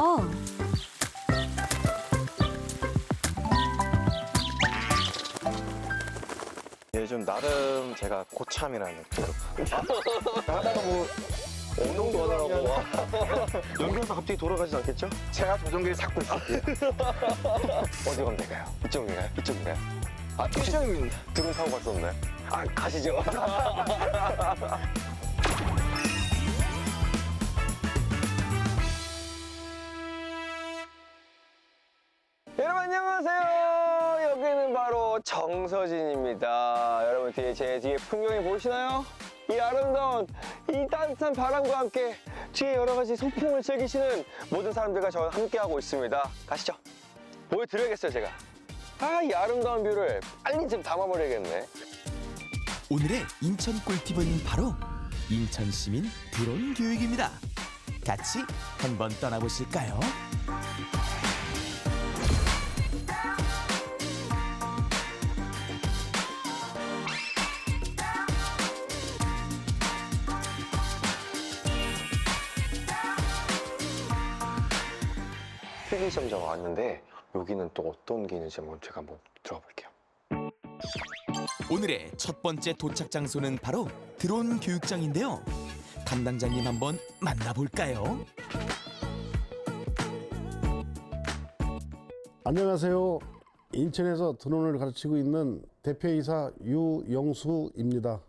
어, 요즘 나름 제가 고참이라는 느낌으로 나다가 뭐 어느 정도 하더라고. 연결해서 갑자기 돌아가진 않겠죠? 제가 조종기를 잡고 있을게요 어디 가면 될까요? 이쪽인가요? 이쪽인가요? 아 이쪽입니다 드론 타고 갔었네. 아 가시죠 안녕하세요. 여기는 바로 정서진입니다. 여러분 뒤에 제 뒤에 풍경이 보이시나요? 이 아름다운 이 따뜻한 바람과 함께 뒤에 여러 가지 소풍을 즐기시는 모든 사람들과 저와 함께하고 있습니다. 가시죠. 보여드려야겠어요 제가. 아 이 아름다운 뷰를 빨리 좀 담아버려야겠네. 오늘의 인천 꿀팁은 바로 인천 시민 드론 교육입니다. 같이 한번 떠나보실까요? 필기시험장 왔는데 여기는 또 어떤 게 있는지 한번 제가 한번 들어가 볼게요. 오늘의 첫 번째 도착 장소는 바로 드론 교육장인데요. 담당자님 한번 만나볼까요? 안녕하세요. 인천에서 드론을 가르치고 있는 대표이사 유영수입니다.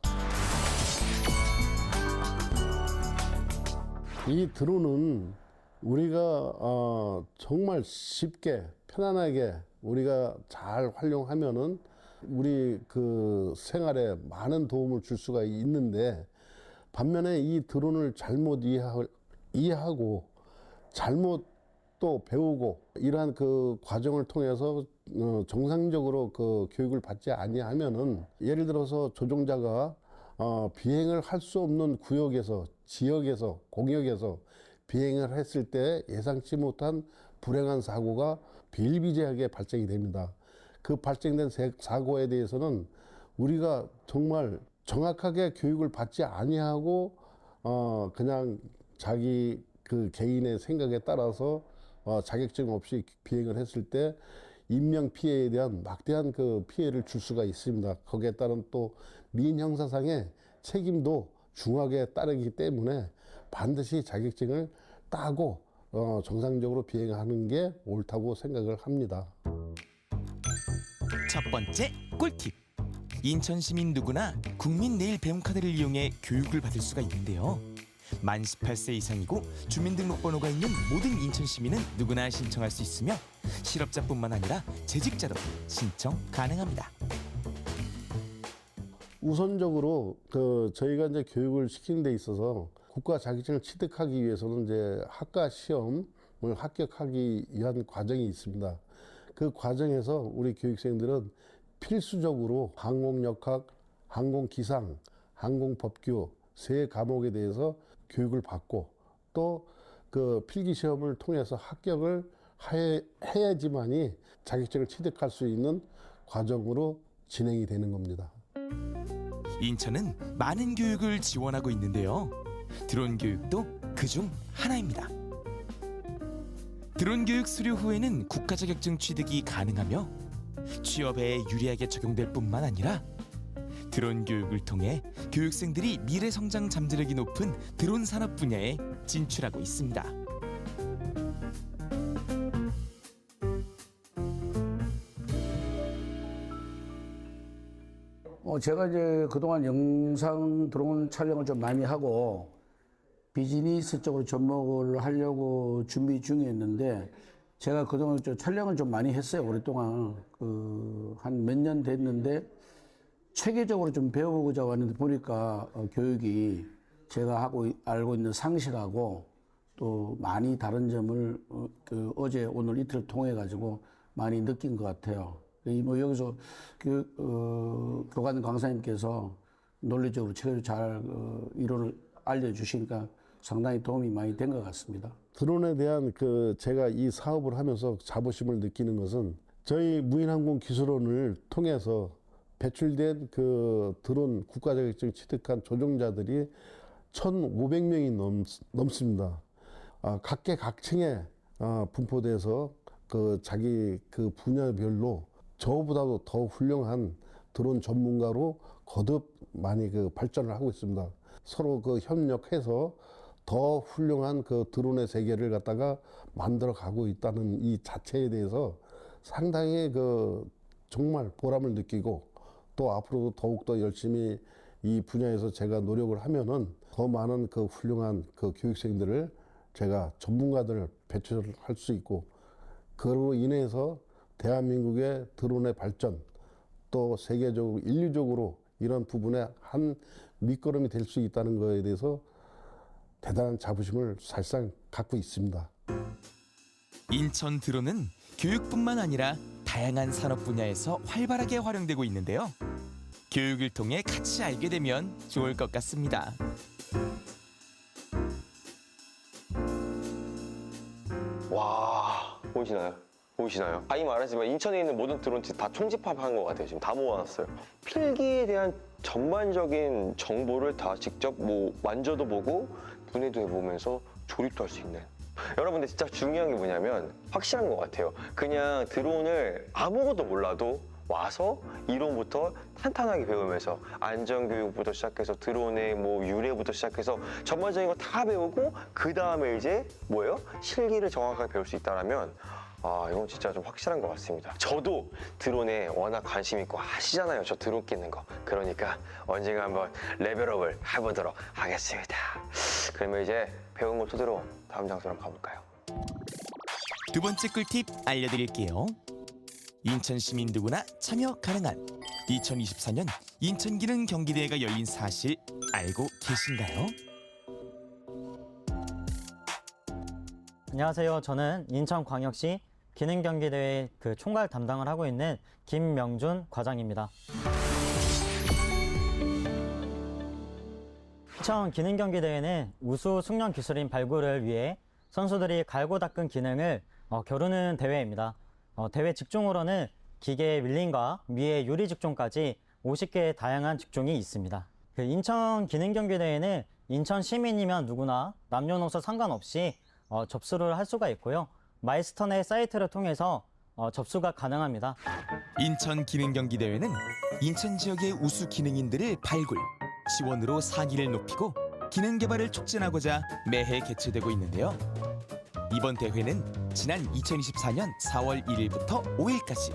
이 드론은 우리가 어, 정말 쉽게 편안하게 우리가 잘 활용하면은 우리 그 생활에 많은 도움을 줄 수가 있는데 반면에 이 드론을 잘못 이해하, 이해하 고 잘못 또 배우고 이러한 그 과정을 통해서 어, 정상적으로 그 교육을 받지 아니하면은 예를 들어서 조종자가 어, 비행을 할 수 없는 구역에서 지역에서 공역에서 비행을 했을 때 예상치 못한 불행한 사고가 비일비재하게 발생이 됩니다. 그 발생된 세- 사고에 대해서는 우리가 정말 정확하게 교육을 받지 아니하고 어 그냥 자기 그 개인의 생각에 따라서 어 자격증 없이 비행을 했을 때 인명 피해에 대한 막대한 그 피해를 줄 수가 있습니다. 거기에 따른 또 민형사상의 책임도 중하게 따르기 때문에 반드시 자격증을 따고 어 정상적으로 비행하는 게 옳다고 생각을 합니다. 첫 번째 꿀팁. 인천 시민 누구나 국민 내일 배움 카드를 이용해 교육을 받을 수가 있는데요. 만 18세 이상이고 주민등록번호가 있는 모든 인천 시민은 누구나 신청할 수 있으며 실업자뿐만 아니라 재직자도 신청 가능합니다. 우선적으로 그 저희가 이제 교육을 시키는 데 있어서 국가 자격증을 취득하기 위해서는 이제 학과 시험을 합격하기 위한 과정이 있습니다. 그 과정에서 우리 교육생들은 필수적으로 항공역학, 항공기상, 항공법규 세 과목에 대해서 교육을 받고 또 그 필기 시험을 통해서 합격을 해- 해야지만이 자격증을 취득할 수 있는 과정으로 진행이 되는 겁니다. 인천은 많은 교육을 지원하고 있는데요. 드론 교육도 그중 하나입니다. 드론 교육 수료 후에는 국가 자격증 취득이 가능하며 취업에 유리하게 적용될 뿐만 아니라 드론 교육을 통해 교육생들이 미래 성장 잠재력이 높은 드론 산업 분야에 진출하고 있습니다. 어, 제가 이제 그동안 영상 드론 촬영을 좀 많이 하고 비즈니스 쪽으로 접목을 하려고 준비 중이었는데 제가 그동안 좀 촬영을 좀 많이 했어요. 오랫동안. 그, 한 몇 년 됐는데 체계적으로 좀 배워보고자 왔는데 보니까 어, 교육이 제가 하고 이- 알고 있는 상식하고 또 많이 다른 점을 어, 그 어제 오늘 이틀 통해 가지고 많이 느낀 것 같아요. 이뭐 여기서 그 어, 교관 강사님께서 논리적으로 체계를 잘 어, 이론을 알려주시니까 상당히 도움이 많이 된 것 같습니다. 드론에 대한 그 제가 이 사업을 하면서 자부심을 느끼는 것은 저희 무인항공 기술원을 통해서 배출된 그 드론 국가 자격증 취득한 조종자들이 1,500명이 넘, 넘습니다. 아, 각계 각층의 어, 분포돼서 그 자기 그 분야별로 저보다도 더 훌륭한 드론 전문가로 거듭 많이 그 발전을 하고 있습니다. 서로 그 협력해서 더 훌륭한 그 드론의 세계를 갖다가 만들어 가고 있다는 이 자체에 대해서 상당히 그 정말 보람을 느끼고 또 앞으로도 더욱더 열심히 이 분야에서 제가 노력을 하면은 더 많은 그 훌륭한 그 교육생들을 제가 전문가들을 배출할 수 있고 그로 인해서 대한민국의 드론의 발전 또 세계적으로 인류적으로 이런 부분에 한 밑거름이 될 수 있다는 것에 대해서 대단한 자부심을 사실상 갖고 있습니다. 인천 드론은 교육뿐만 아니라 다양한 산업 분야에서 활발하게 활용되고 있는데요. 교육을 통해 같이 알게 되면 좋을 것 같습니다. 와 보이시나요? 보이시나요? 아이 말하지만 인천에 있는 모든 드론치 다 총집합한 것 같아요. 지금 다 모아놨어요. 필기에 대한 전반적인 정보를 다 직접 뭐 만져도 보고 분해도 해보면서 조립도 할 수 있는. 여러분들 진짜 중요한 게 뭐냐면 확실한 것 같아요. 그냥 드론을 아무것도 몰라도 와서 이론부터 탄탄하게 배우면서 안전교육부터 시작해서 드론의 뭐 유래부터 시작해서 전반적인 거 다 배우고 그 다음에 이제 뭐예요? 실기를 정확하게 배울 수 있다라면 아 이건 진짜 좀 확실한 것 같습니다. 저도 드론에 워낙 관심 있고 아시잖아요. 저 드론 끼는 거. 그러니까 언젠가 한번 레벨업을 해보도록 하겠습니다. 그러면 이제 배운 걸 토대로 다음 장소로 한번 가볼까요? 두 번째 꿀팁 알려드릴게요. 인천 시민 누구나 참여 가능한 2024년 인천 기능 경기대회가 열린 사실 알고 계신가요? 안녕하세요. 저는 인천광역시 기능 경기 대회 그 총괄 담당을 하고 있는 김명준 과장입니다. 인천 기능 경기 대회는 우수 숙련 기술인 발굴을 위해 선수들이 갈고 닦은 기능을 어, 겨루는 대회입니다. 어, 대회 직종으로는 기계 밀링과 미의 유리 직종까지 50개의 다양한 직종이 있습니다. 그 인천 기능 경기 대회는 인천 시민이면 누구나 남녀노소 상관없이 어, 접수를 할 수가 있고요. 마이스턴의 사이트를 통해서 어, 접수가 가능합니다. 인천 기능 경기 대회는 인천 지역의 우수 기능인들을 발굴, 지원으로 사기를 높이고 기능 개발을 촉진하고자 매해 개최되고 있는데요. 이번 대회는 지난 2024년 4월 1일부터 5일까지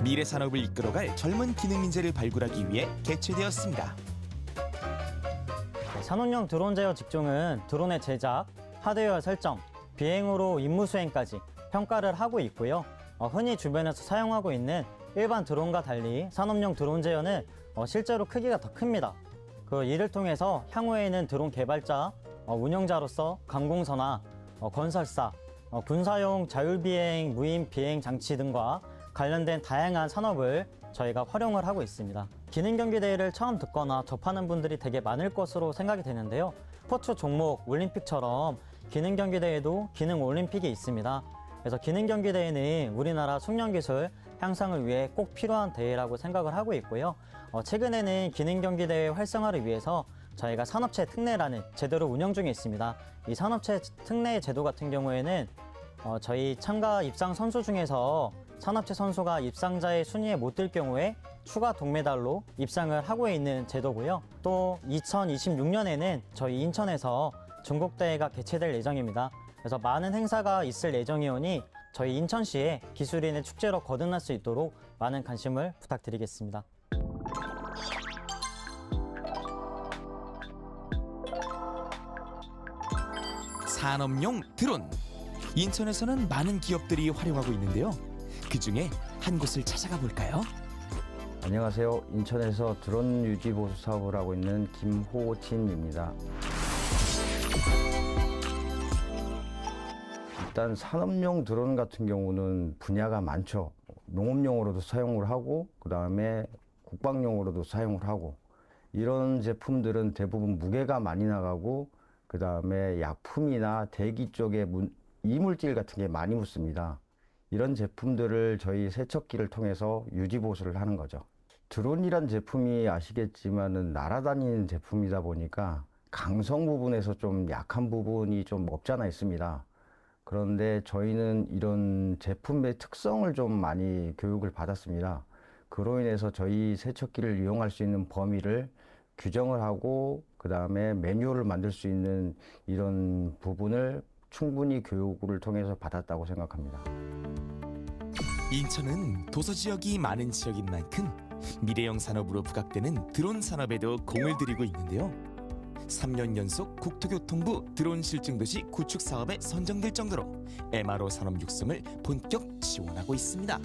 미래 산업을 이끌어갈 젊은 기능 인재를 발굴하기 위해 개최되었습니다. 산업용 드론 제어 직종은 드론의 제작, 하드웨어 설정, 비행으로 임무 수행까지 평가를 하고 있고요. 어, 흔히 주변에서 사용하고 있는 일반 드론과 달리 산업용 드론 제어는 어, 실제로 크기가 더 큽니다. 그 이를 통해서 향후에는 드론 개발자, 어, 운영자로서 관공서나 어, 건설사, 어, 군사용 자율비행, 무인 비행 장치 등과 관련된 다양한 산업을 저희가 활용을 하고 있습니다. 기능 경기 대회를 처음 듣거나 접하는 분들이 되게 많을 것으로 생각이 되는데요. 스포츠 종목 올림픽처럼 기능 경기 대회도 기능 올림픽이 있습니다. 그래서 기능 경기 대회는 우리나라 숙련 기술 향상을 위해 꼭 필요한 대회라고 생각을 하고 있고요. 어, 최근에는 기능 경기 대회 활성화를 위해서 저희가 산업체 특례라는 제도를 운영 중에 있습니다. 이 산업체 특례 제도 같은 경우에는 어, 저희 참가 입상 선수 중에서 산업체 선수가 입상자의 순위에 못 들 경우에 추가 동메달로 입상을 하고 있는 제도고요. 또 2026년에는 저희 인천에서 중국대회가 개최될 예정입니다. 그래서 많은 행사가 있을 예정이오니 저희 인천시의 기술인의 축제로 거듭날 수 있도록 많은 관심을 부탁드리겠습니다. 산업용 드론. 인천에서는 많은 기업들이 활용하고 있는데요. 그 중에 한 곳을 찾아가 볼까요? 안녕하세요. 인천에서 드론 유지 보수 사업을 하고 있는 김호진입니다. 일단 산업용 드론 같은 경우는 분야가 많죠. 농업용으로도 사용을 하고 그 다음에 국방용으로도 사용을 하고 이런 제품들은 대부분 무게가 많이 나가고 그 다음에 약품이나 대기 쪽에 문- 이물질 같은 게 많이 묻습니다. 이런 제품들을 저희 세척기를 통해서 유지 보수를 하는 거죠. 드론이란 제품이 아시겠지만은 날아다니는 제품이다 보니까 강성 부분에서 좀 약한 부분이 좀 없잖아 있습니다. 그런데 저희는 이런 제품의 특성을 좀 많이 교육을 받았습니다. 그로 인해서 저희 세척기를 이용할 수 있는 범위를 규정을 하고 그 다음에 매뉴얼을 만들 수 있는 이런 부분을 충분히 교육을 통해서 받았다고 생각합니다. 인천은 도서 지역이 많은 지역인 만큼 미래형 산업으로 부각되는 드론 산업에도 공을 들이고 있는데요. 3년 연속 국토교통부 드론 실증도시 구축 사업에 선정될 정도로 MRO 산업 육성을 본격 지원하고 있습니다.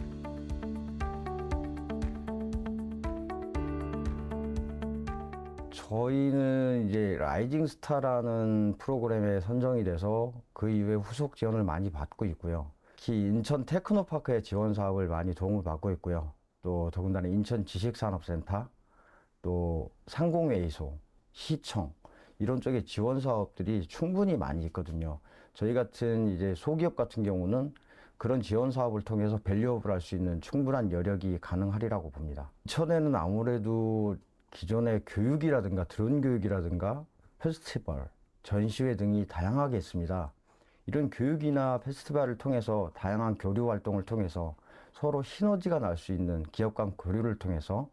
저희는 이제 라이징 스타라는 프로그램에 선정이 돼서 그 이후에 후속 지원을 많이 받고 있고요. 특히 인천 테크노파크의 지원 사업을 많이 도움을 받고 있고요. 또 더군다나 인천 지식산업센터, 또 상공회의소, 시청 이런 쪽에 지원 사업들이 충분히 많이 있거든요. 저희 같은 이제 소기업 같은 경우는 그런 지원 사업을 통해서 밸류업을 할 수 있는 충분한 여력이 가능하리라고 봅니다. 인천에는 아무래도 기존의 교육이라든가 드론 교육이라든가 페스티벌, 전시회 등이 다양하게 있습니다. 이런 교육이나 페스티벌을 통해서 다양한 교류 활동을 통해서 서로 시너지가 날 수 있는 기업 간 교류를 통해서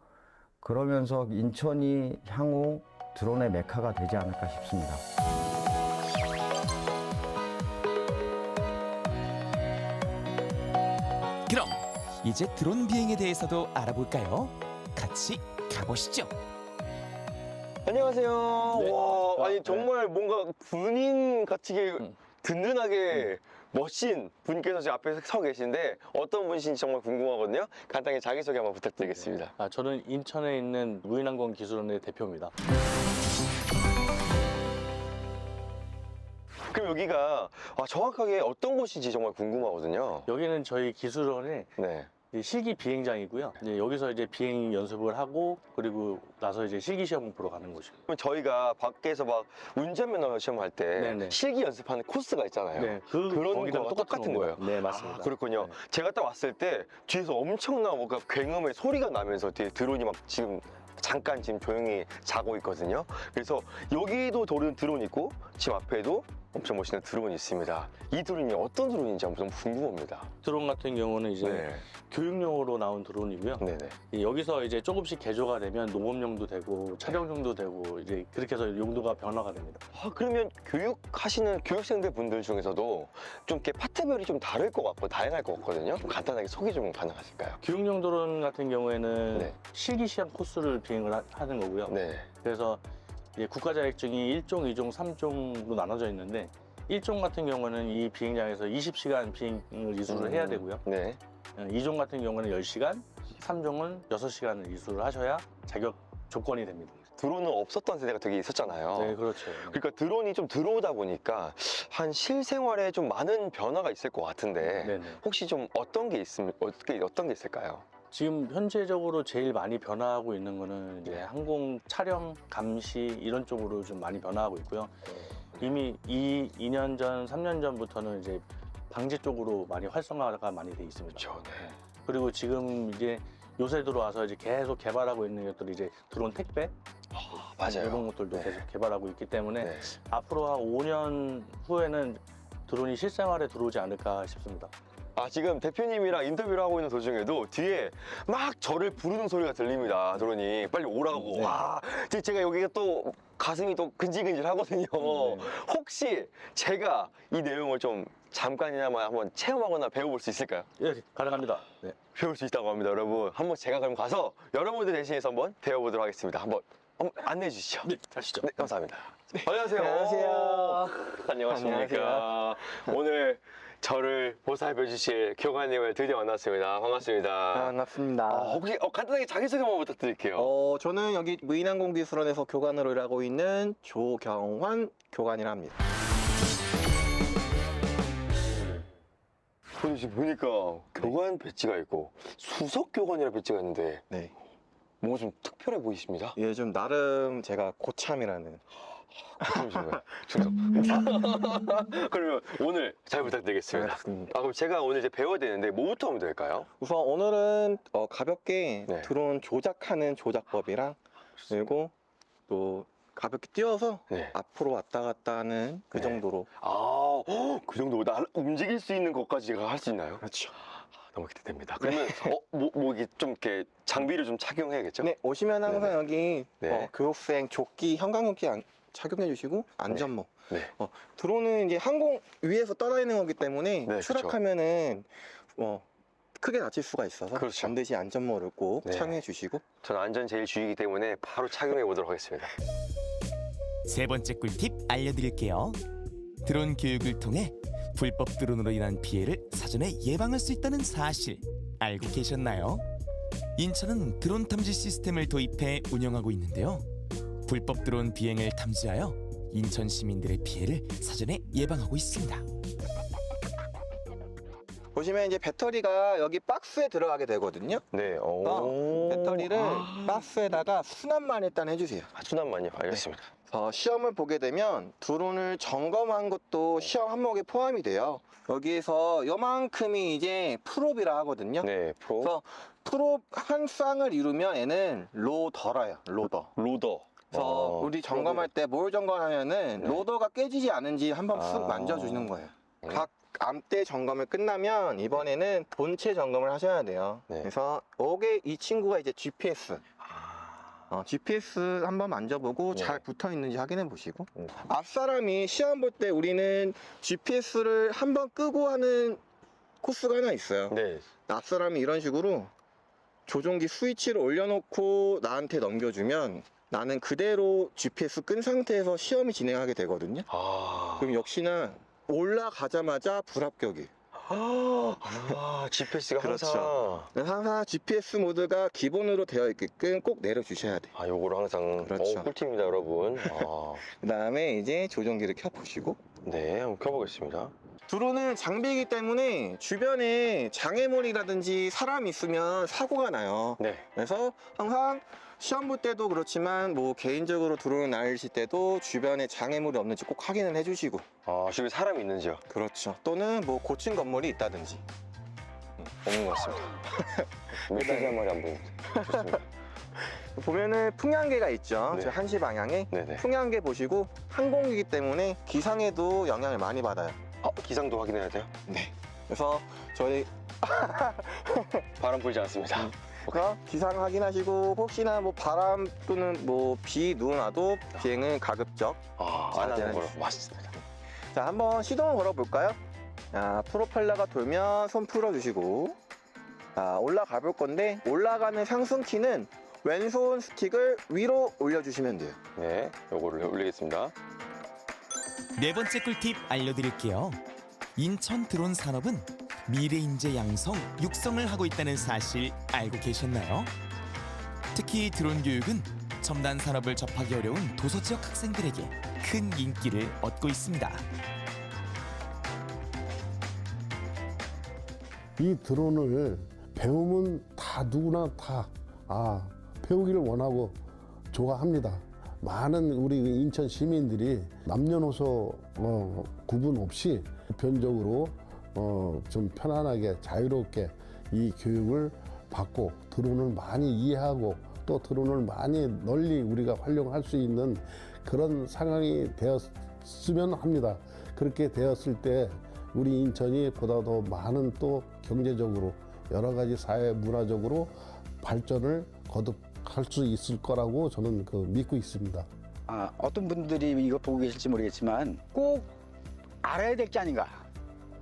그러면서 인천이 향후 드론의 메카가 되지 않을까 싶습니다. 그럼 이제 드론 비행에 대해서도 알아볼까요? 같이 가보시죠. 안녕하세요. 네. 와, 아, 아니 네. 정말 뭔가 군인 같이 음. 든든하게 멋진 분께서 지금 앞에 서 계신데 어떤 분이신지 정말 궁금하거든요. 간단히 자기소개 한번 부탁드리겠습니다. 아, 저는 인천에 있는 무인항공 기술원의 대표입니다. 그럼 여기가 아, 정확하게 어떤 곳인지 정말 궁금하거든요. 여기는 저희 기술원의 네. 이제 실기 비행장이고요. 이제 여기서 이제 비행 연습을 하고 그리고 나서 이제 실기 시험 보러 가는 곳이에요. 그럼 저희가 밖에서 막 운전면허 시험할 때 네네. 실기 연습하는 코스가 있잖아요. 네, 그 거기랑 거와 똑같은. 거예요? 네, 맞습니다. 아, 그렇군요. 네. 제가 딱 왔을 때 뒤에서 엄청난 뭔가 굉음의 소리가 나면서 뒤에 드론이 막 지금 잠깐 지금 조용히 자고 있거든요. 그래서 여기도 드론 있고 지금 앞에도 엄청 멋있는 드론이 있습니다. 이 드론이 어떤 드론인지 한번 좀 궁금합니다. 드론 같은 경우는 이제 네. 교육용으로 나온 드론이고요. 네네. 이 여기서 이제 조금씩 개조가 되면 농업용도 되고 촬영용도 되고 이제 그렇게 해서 용도가 변화가 됩니다. 아, 그러면 교육하시는 교육생들 분들 중에서도 좀 이렇게 파트별이 좀 다를 것 같고 다양할 것 같거든요. 좀 간단하게 소개 좀 가능하실까요? 교육용 드론 같은 경우에는 네. 실기 시험 코스를 비행을 하- 하는 거고요. 네. 그래서 국가 자격증이 1종, 2종, 3종로 나눠져 있는데 1종 같은 경우는 이 비행장에서 20시간 비행을 이수를 해야 되고요. 네. 2종 같은 경우는 10시간, 3종은 6시간을 이수를 하셔야 자격 조건이 됩니다. 드론은 없었던 세대가 되게 있었잖아요. 네, 그렇죠. 그러니까 드론이 좀 들어오다 보니까 한 실생활에 좀 많은 변화가 있을 것 같은데 네네. 혹시 좀 어떤 게 있으면 어떻게 어떤 게 있을까요? 지금 현재적으로 제일 많이 변화하고 있는 거는 이제 네. 항공 촬영, 감시 이런 쪽으로 좀 많이 변화하고 있고요. 이미 이 2년 전, 3년 전부터는 이제 방지 쪽으로 많이 활성화가 많이 돼 있습니다. 그렇죠. 네. 그리고 지금 이제 요새 들어와서 이제 계속 개발하고 있는 것들이 이제 드론 택배 아, 맞아요. 이런 것들도 네. 계속 개발하고 있기 때문에 네. 앞으로 한 5년 후에는 드론이 실생활에 들어오지 않을까 싶습니다. 아 지금 대표님이랑 인터뷰를 하고 있는 도중에도 뒤에 막 저를 부르는 소리가 들립니다. 드론이 빨리 오라고. 네. 와, 제가 여기가 또 가슴이 또 근질근질 하거든요. 네. 혹시 제가 이 내용을 좀 잠깐이나마 한번 체험하거나 배워볼 수 있을까요? 예, 가능합니다. 네. 배울 수 있다고 합니다, 여러분. 한번 제가 그럼 가서 여러분들 대신해서 한번 배워보도록 하겠습니다. 한번, 한번 안내해 주시죠. 네, 가시죠. 네, 감사합니다. 안녕하세요. 안녕하세요. 안녕하십니까. 오늘 저를 보살펴 주실 교관님을 드디어 만났습니다. 반갑습니다. 반갑습니다. 아, 혹시 어, 간단하게 자기소개 한번 부탁드릴게요. 어, 저는 여기 무인항공기술원에서 교관으로 일하고 있는 조경환 교관이라 합니다. 근데 지금 보니까 교관 배지가 있고 수석 교관이라 배지가 있는데 네. 뭔가 좀 특별해 보이십니다. 요즘 나름 제가 고참이라는. 그러면 오늘 잘 부탁드리겠습니다. 반갑습니다. 아, 그럼 제가 오늘 이제 배워야 되는데 뭐부터 하면 될까요? 우선 오늘은 어, 가볍게 네. 드론 조작하는 조작법이랑 그리고 또 가볍게 띄워서 네. 앞으로 왔다 갔다 하는 그 네. 정도로. 아, 그 정도 날 움직일 수 있는 것까지 제가 할 수 있나요? 그렇죠. 아, 너무 기대됩니다. 그러면 어, 뭐, 뭐 이게 좀 이렇게 장비를 좀 착용해야겠죠? 네, 오시면 항상 네네. 여기 네. 어, 교육생 조끼, 현강조끼 안- 착용해 주시고 안전모. 네. 어, 드론은 이제 항공 위에서 떠다니는 거기 때문에 네. 추락하면은 어, 크게 다칠 수가 있어서 그렇죠. 반드시 안전모를 꼭 네. 착용해 주시고 저는 안전 제일 주의이기 때문에 바로 착용해 보도록 하겠습니다. 세 번째 꿀팁 알려드릴게요. 드론 교육을 통해 불법 드론으로 인한 피해를 사전에 예방할 수 있다는 사실 알고 계셨나요? 인천은 드론 탐지 시스템을 도입해 운영하고 있는데요. 불법 드론 비행을 탐지하여 인천 시민들의 피해를 사전에 예방하고 있습니다. 보시면 이제 배터리가 여기 박스에 들어가게 되거든요. 네. 오. 어, 배터리를 박스에다가 수납만 일단 해주세요. 아, 순환만요. 알겠습니다. 어, 시험을 보게 되면 드론을 점검한 것도 시험 항목에 포함이 돼요. 여기에서 요만큼이 이제 프롭이라 하거든요. 네. 프로 그래서 프롭 한 쌍을 이루면 얘는 로더라요. 로더. 로더. 그래서 어, 우리 점검할 때 뭘 점검하냐면은 네. 로더가 깨지지 않은지 한번 쓱 아. 만져주는 거예요. 네. 각 암대 점검을 끝나면 이번에는 본체 점검을 하셔야 돼요. 네. 그래서 이게 이 친구가 이제 GPS. 아. 어, GPS 한번 만져보고 네. 잘 붙어 있는지 확인해 보시고 음. 앞사람이 시험 볼 때 우리는 GPS를 한번 끄고 하는 코스가 하나 있어요. 네. 앞사람이 이런 식으로 조종기 스위치를 올려놓고 나한테 넘겨주면 나는 그대로 GPS 끈 상태에서 시험이 진행하게 되거든요. 아. 그럼 역시나 올라가자마자 불합격이에요. 아, GPS가 그렇죠. 항상 그래서 항상 GPS 모드가 기본으로 되어 있게끔 꼭 내려주셔야 돼요. 아, 요거를 항상 그렇죠. 어, 꿀팁입니다, 여러분. 아. 그 다음에 이제 조종기를 켜보시고 네, 한번 켜보겠습니다. 드론은 장비이기 때문에 주변에 장애물이라든지 사람이 있으면 사고가 나요. 네. 그래서 항상 시험 볼 때도 그렇지만 뭐 개인적으로 드론을 날리실 때도 주변에 장애물이 없는지 꼭 확인을 해주시고 아, 주변에 사람이 있는지요? 그렇죠. 또는 뭐 고친 건물이 있다든지 없는 것 같습니다. 메시지 한 마리 안 보입니다. 좋습니다. 보면은 풍량계가 있죠. 네. 저 한시 방향에 네네. 풍량계 보시고 항공기이기 때문에 기상에도 영향을 많이 받아요. 어, 기상도 확인해야 돼요? 네. 그래서 저희 바람 불지 않습니다. 그래서 기상 확인하시고 혹시나 뭐 바람 또는 뭐 비, 눈 와도 비행은 가급적 아, 잘안 하는 되는 걸로. 맞습니다. 자 한번 시동을 걸어볼까요? 자 프로펠러가 돌면 손 풀어주시고 자 올라가 볼 건데 올라가는 상승키는 왼손 스틱을 위로 올려주시면 돼요 네, 요거를 올리겠습니다. 네 번째 꿀팁 알려드릴게요. 인천 드론 산업은 미래 인재 양성, 육성을 하고 있다는 사실 알고 계셨나요? 특히 드론 교육은 첨단 산업을 접하기 어려운 도서 지역 학생들에게 큰 인기를 얻고 있습니다. 이 드론을 배우면 다 누구나 다 아, 배우기를 원하고 좋아합니다. 많은 우리 인천 시민들이 남녀노소 어, 구분 없이 보편적으로 어, 좀 편안하게 자유롭게 이 교육을 받고 드론을 많이 이해하고 또 드론을 많이 널리 우리가 활용할 수 있는 그런 상황이 되었으면 합니다. 그렇게 되었을 때 우리 인천이 보다 더 많은 또 경제적으로 여러 가지 사회 문화적으로 발전을 거듭할 수 있을 거라고 저는 그 믿고 있습니다. 아, 어떤 분들이 이거 보고 계실지 모르겠지만 꼭 알아야 될 게 아닌가.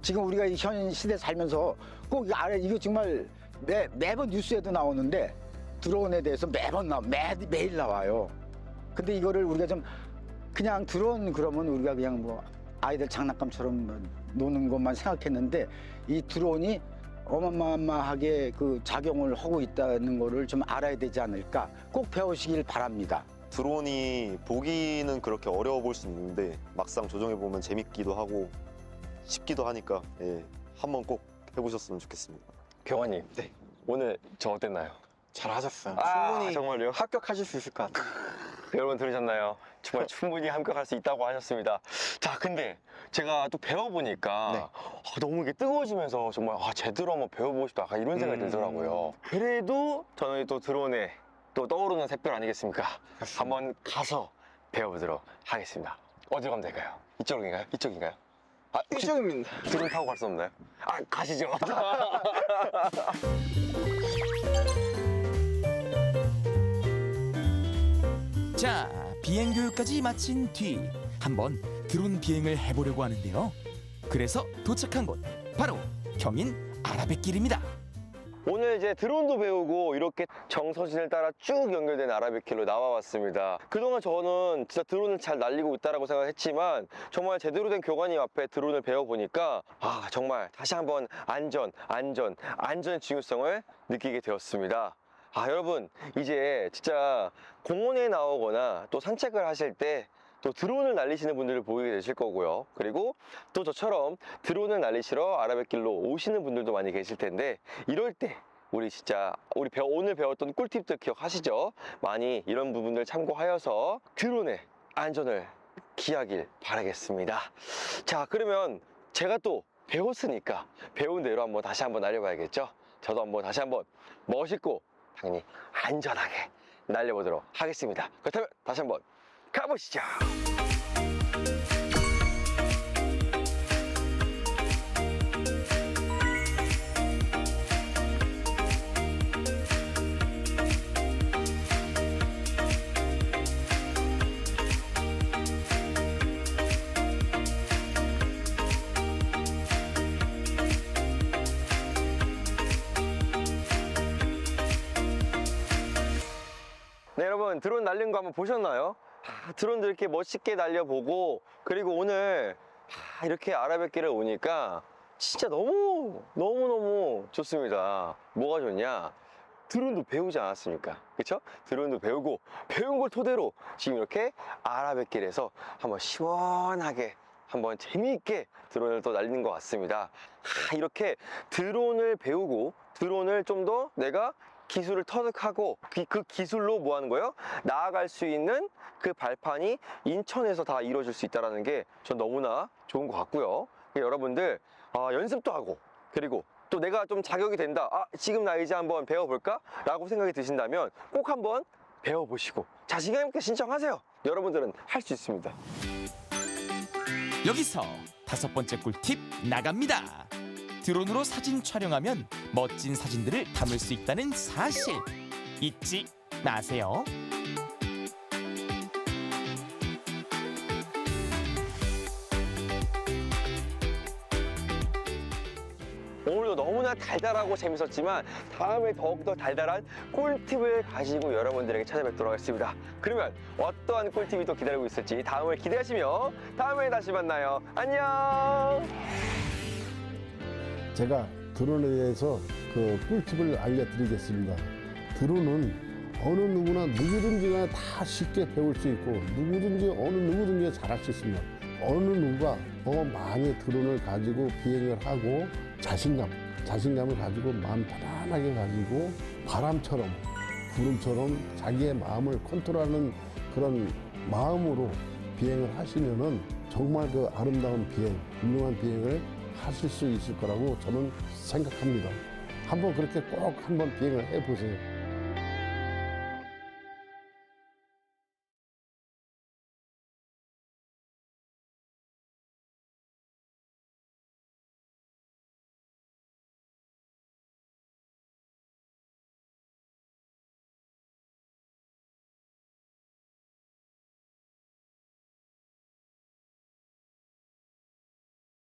지금 우리가 이현 시대 살면서 꼭 이거 알아야 이거 정말 매, 매번 뉴스에도 나오는데 드론에 대해서 매번 나 매, 매일 나와요. 근데 이거를 우리가 좀 그냥 드론 그러면 우리가 그냥 뭐 아이들 장난감처럼 뭐 노는 것만 생각했는데 이 드론이 어마어마하게 그 작용을 하고 있다는 거를 좀 알아야 되지 않을까 꼭 배우시길 바랍니다. 드론이 보기는 그렇게 어려워 보일 수 있는데 막상 조종해 보면 재밌기도 하고 쉽기도 하니까 예, 한번 꼭 해보셨으면 좋겠습니다. 교관님, 네. 오늘 저 어땠나요? 잘하셨어요 아, 충분히 정말요? 합격하실 수 있을 것 같아요 여러분 들으셨나요? 정말 충분히 합격할 수 있다고 하셨습니다. 자, 근데 제가 또 배워보니까 네. 아, 너무 이게 뜨거워지면서 정말 아, 제대로 한번 배워보고 싶다. 약간 이런 생각이 음. 들더라고요. 그래도 저는 또 드론에 또 떠오르는 샛별 아니겠습니까? 한번 가서 배워보도록 하겠습니다. 어디로 가면 될까요? 이쪽인가요? 이쪽인가요? 아, 이쪽입니다. 드론 타고 갈 수 없나요? 아, 가시죠. 자, 비행 교육까지 마친 뒤 한번 드론 비행을 해보려고 하는데요. 그래서 도착한 곳 바로 경인 아라뱃길입니다. 오늘 이제 드론도 배우고 이렇게 정서진을 따라 쭉 연결된 아라뱃길로 나와봤습니다. 그동안 저는 진짜 드론을 잘 날리고 있다라고 생각했지만 정말 제대로 된 교관님 앞에 드론을 배워보니까 아 정말 다시 한번 안전, 안전, 안전의 중요성을 느끼게 되었습니다. 아 여러분 이제 진짜 공원에 나오거나 또 산책을 하실 때 또 드론을 날리시는 분들을 보게 되실 거고요. 그리고 또 저처럼 드론을 날리시러 아라뱃길로 오시는 분들도 많이 계실 텐데 이럴 때 우리 진짜 우리 배워- 오늘 배웠던 꿀팁들 기억하시죠? 많이 이런 부분들 참고하여서 드론의 안전을 기하길 바라겠습니다. 자 그러면 제가 또 배웠으니까 배운 대로 한번 다시 한번 날려봐야겠죠? 저도 한번 다시 한번 멋있고 당연히 안전하게 날려보도록 하겠습니다. 그렇다면 다시 한번 가보시죠. 네, 여러분 드론 날린 거 한번 보셨나요? 아, 드론도 이렇게 멋있게 날려보고 그리고 오늘 아, 이렇게 아라뱃길을 오니까 진짜 너무 너무너무 좋습니다. 뭐가 좋냐? 드론도 배우지 않았습니까? 그쵸? 드론도 배우고 배운 걸 토대로 지금 이렇게 아라뱃길에서 한번 시원하게 한번 재미있게 드론을 또 날리는 것 같습니다. 아, 이렇게 드론을 배우고 드론을 좀 더 내가 기술을 터득하고 그, 그 기술로 뭐 하는 거예요? 나아갈 수 있는 그 발판이 인천에서 다 이루어질 수 있다는 게 전 너무나 좋은 것 같고요. 여러분들 아, 연습도 하고 그리고 또 내가 좀 자격이 된다. 아, 지금 나 이제 한번 배워볼까? 라고 생각이 드신다면 꼭 한번 배워보시고 자신감 있게 신청하세요. 여러분들은 할 수 있습니다. 여기서 다섯 번째 꿀팁 나갑니다. 드론으로 사진 촬영하면 멋진 사진들을 담을 수 있다는 사실 잊지 마세요. 오늘도 너무나 달달하고 재밌었지만 다음에 더욱더 달달한 꿀팁을 가지고 여러분들에게 찾아뵙도록 하겠습니다. 그러면 어떠한 꿀팁이 또 기다리고 있을지 다음을 기대하시며 다음에 다시 만나요. 안녕! 제가 드론에 대해서 그 꿀팁을 알려드리겠습니다. 드론은 어느 누구나 누구든지 간에 다 쉽게 배울 수 있고 누구든지 어느 누구든지 잘할 수 있습니다. 어느 누가 더 많이 드론을 가지고 비행을 하고 자신감, 자신감을 가지고 마음 편안하게 가지고 바람처럼 구름처럼 자기의 마음을 컨트롤하는 그런 마음으로 비행을 하시면은 정말 그 아름다운 비행, 훌륭한 비행을 하실 수 있을 거라고 저는 생각합니다. 한번 그렇게 꼭 한번 비행을 해보세요.